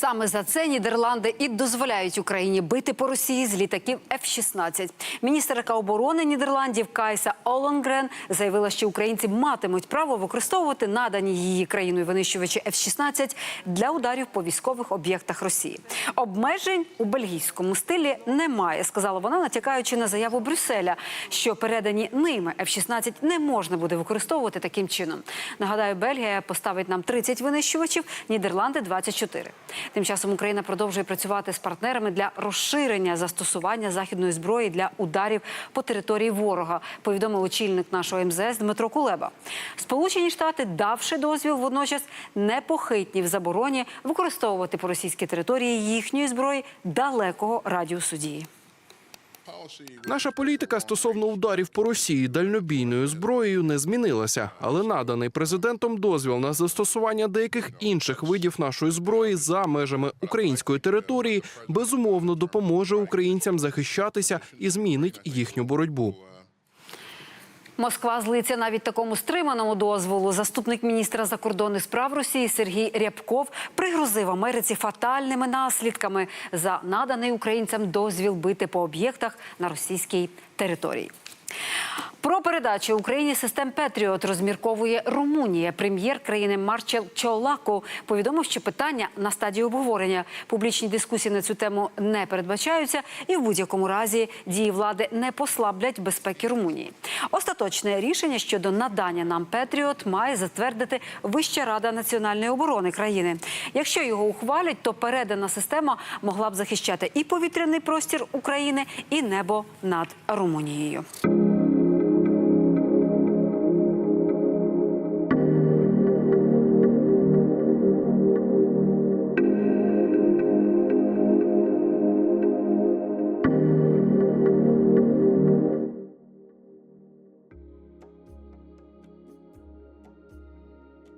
Саме за це Нідерланди і дозволяють Україні бити по Росії з літаків F-16. Міністерка оборони Нідерландів Кайса Олонгрен заявила, що українці матимуть право використовувати надані її країною винищувачі F-16 для ударів по військових об'єктах Росії. Обмежень у бельгійському стилі немає, сказала вона, натякаючи на заяву Брюсселя, що передані ними F-16 не можна буде використовувати таким чином. Нагадаю, Бельгія поставить нам 30 винищувачів, Нідерланди 24. Тим часом Україна продовжує працювати з партнерами для розширення застосування західної зброї для ударів по території ворога. Повідомив очільник нашого МЗС Дмитро Кулеба. Сполучені Штати, давши дозвіл, водночас непохитні в забороні використовувати по російській території їхньої зброї далекого радіусу дії. Наша політика стосовно ударів по Росії дальнобійною зброєю не змінилася, але наданий президентом дозвіл на застосування деяких інших видів нашої зброї за межами української території безумовно допоможе українцям захищатися і змінить їхню боротьбу. Москва злиться навіть такому стриманому дозволу. Заступник міністра закордонних справ Росії Сергій Рябков пригрозив Америці фатальними наслідками за наданий українцям дозвіл бити по об'єктах на російській території. Про передачу Україні систем Петріот розмірковує Румунія. Прем'єр країни Марчел Чолако повідомив, що питання на стадії обговорення. Публічні дискусії на цю тему не передбачаються, і в будь-якому разі дії влади не послаблять безпеки Румунії. Остаточне рішення щодо надання нам Петріот має затвердити Вища рада національної оборони країни. Якщо його ухвалять, то передана система могла б захищати і повітряний простір України, і небо над Румунією.